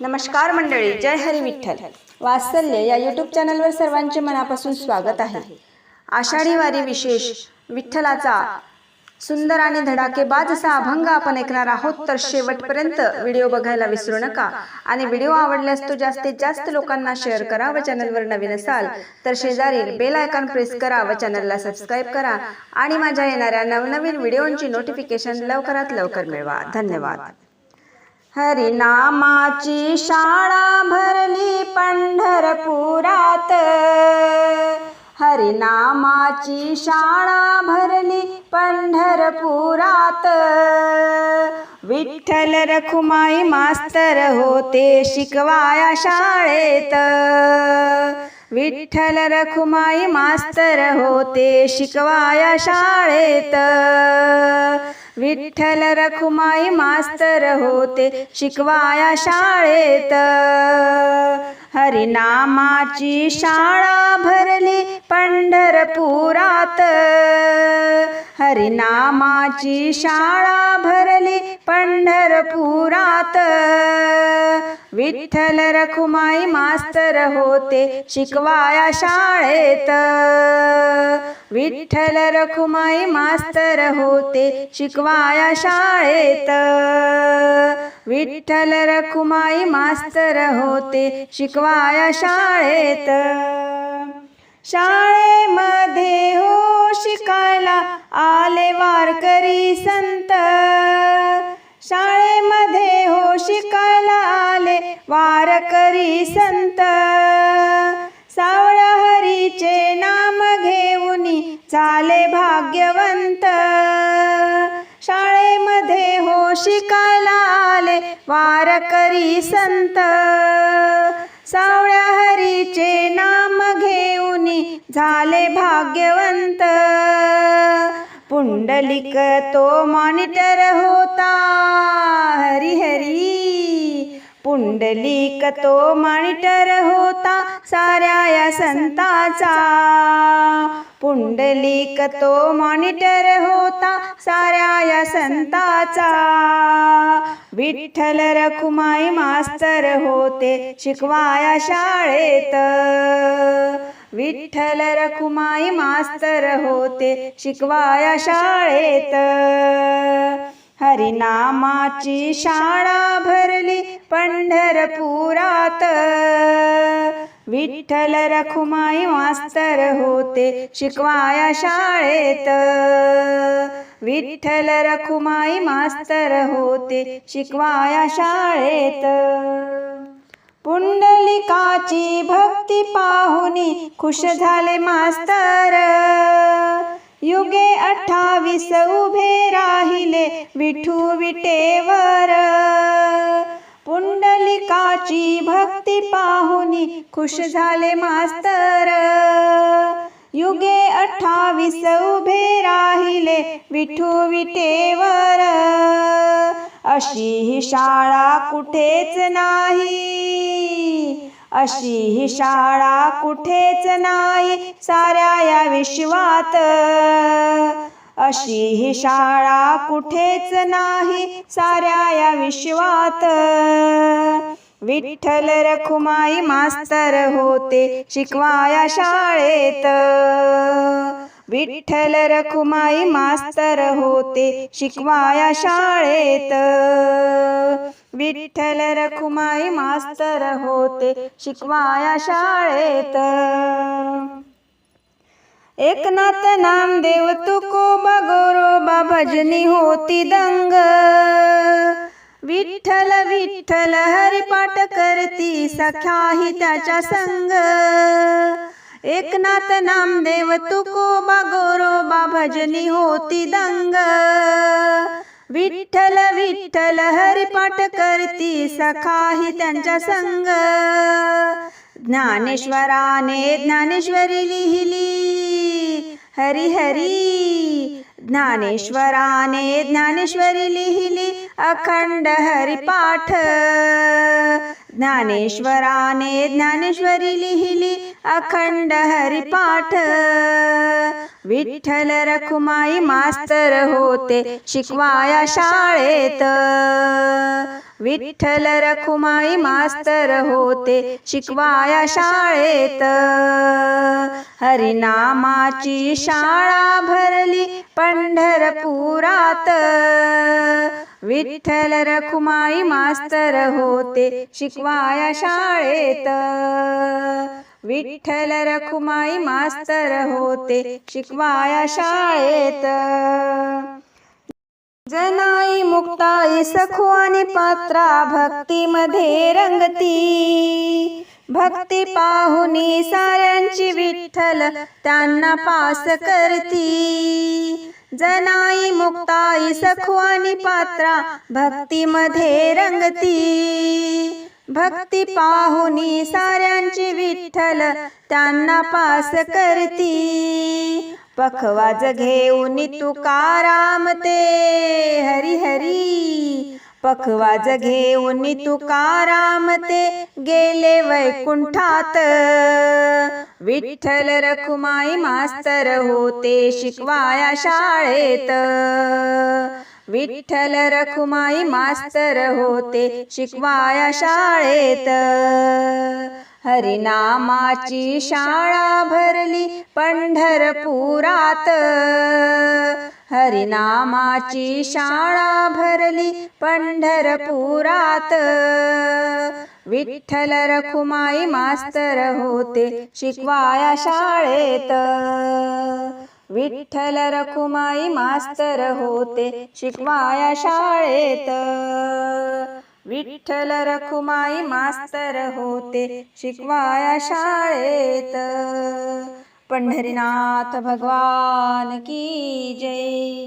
नमस्कार मंडळी जय हरी विठ्ठल. वात्सल्य या यूट्यूब चॅनलवर सर्वांचे मनापासून स्वागत आहे. आषाढी वारी विशेष विठ्ठलाचा सुंदर आणि धडाकेबाज असा अभंग आपण ऐकणार आहोत तर शेवटपर्यंत व्हिडिओ बघायला विसरू नका. आणि व्हिडिओ आवडल्यास तो जास्तीत जास्त लोकांना शेअर करा व चॅनलवर नवीन असाल तर शेजारील बेल आयकॉन प्रेस करा व चॅनलला सबस्क्राईब करा. आणि माझ्या येणाऱ्या नवनवीन व्हिडिओंची नोटिफिकेशन लवकरात लवकर मिळवा. धन्यवाद. हरिनामाची शाळा भरली पंढरपुरात. हरिनामाची शाळा भरली पंढरपुरात. विठ्ठल रखुमाई मास्तर होते शिकवाया शाळेत. विठ्ठल रखुमाई मास्तर होते शिकवाया शाळेत. विठ्ठल रखुमाई मास्तर होते शिकवाया शाळेत. हरिनामाची शाळा भरली पंढरपुरात. हरिनामाची शाळा भरली पंढरपुरात. विठ्ठल रखुमाई मास्तर होते शिकवाया शाळेत. विठ्ठल रखुमाई मास्तर होते शिकवाया शाळेत. विठ्ठल रखुमाई मास्तर होते शिकवाया शाळेत. शाळेमध्ये हो शिकायला आले वारकरी संत. शाळेमध्ये हो शिकायला आले वारकरी संत. सावळ्या हरीचे नाम घेऊनी चाले भाग्यवंत. शाळेमध्ये हो शिकायला आले वारकरी संत. सावळ्या हरीचे नाम झाले भाग्यवंत. पुंडलिक तो मॉनिटर होता. हरी हरी. पुंडलिक तो मॉनिटर होता साऱ्या या संताचा. पुंडलिक तो मॉनिटर होता साऱ्या या संताचा. विठ्ठल रखुमाई मास्तर होते शिकवाया शाळेत. विठ्ठल रखुमाई मास्तर होते शिकवाया शाळेत. हरिनामाची शाळा भरली पंढरपुरात. विठ्ठल रखुमाई मास्तर होते शिकवाया शाळेत. विठ्ठल रखुमाई मास्तर होते शिकवाया शाळेत. पुंडलिकाची भक्ती पाहुनी खुश झाले मास्तर. युगे अठ्ठावीस उभे राहिले विठू विटेवर. पुंडलिकाची भक्ती पाहुनी खुश झाले मास्तर. युगे अठ्ठावीस उभे राहिले विठू विटेवर. अशी ही शाळा कुठेच नाही. अशी ही शाळा कुठेच नाही. साऱ्या या विश्वात. अशी ही शाळा कुठेच नाही. साऱ्या या विश्वात. विठ्ठल रखुमाई मास्तर होते शिकवाया शाळेत. विठ्ठल रखुमाई मास्तर होते शिकवाया शाळेत. विठ्ठल रखुमाई मास्तर होते शिकवाया शाळेत. एकनाथ नामदेव तुकोबा गोरोबा भजनी होती दंग. विठ्ठल विठ्ठल हरिपाठ करती सख्याही त्याच्या संग. एकनाथ नामदेव तुकोबा गोरोबा भजनी होती दंग। विठ्ठल विठ्ठल हरिपाठ करती सखाही त्यांच्या संग। ज्ञानेश्वराने ज्ञानेश्वरी लिहिली। हरी हरी। ज्ञानेश्वराने ज्ञानेश्वरी लिहिली अखंड हरिपाठ। ज्ञानेश्वराने ज्ञानेश्वरी लिहिली अखंड हरिपाठ. विठ्ठल रखुमाई मास्तर होते शिकवाया शाळेत. विठ्ठल रखुमाई मास्तर होते शिकवाया शाळेत. हरिनामाची शाळा भरली पंढरपुरात. विठ्ठल रखुमाई मास्तर होते शिकवाया शाळेत. विठ्ठल रखुमाई मास्तर होते शिकवाया शाळेत. जनाई मुक्ताई सखू आणि पात्रा भक्तीमध्ये रंगती. भक्ती पाहुनी साऱ्यांची विठ्ठल त्यांना पास करती. जनाई मुक्ताई सखू आणि पात्रा भक्तीमध्ये रंगती. भक्ती पाहुनी साऱ्यांची विठ्ठल त्यांना पास करती. पखवाज घेऊन तुकाराम ते. हरी हरी. पखवाज घेऊन तुकाराम ते गेले वैकुंठात. विठ्ठल रखुमाई मास्तर होते शिकवाया शाळेत. विठ्ठल रखुमाई मास्तर होते शिकवाया शाळेत. हरिनामाची शाळा भरली पंढरपुरात. हरिनामाची शाळा भरली पंढरपुरात. विठ्ठल रखुमाई मास्तर होते शिकवाया शाळेत. विठ्ठल रखुमाई मास्तर होते शिकवाया शाळेत. विठ्ठल रखुमाई मास्तर होते शिकवाया शाळेत. पंढरीनाथ भगवान की जय.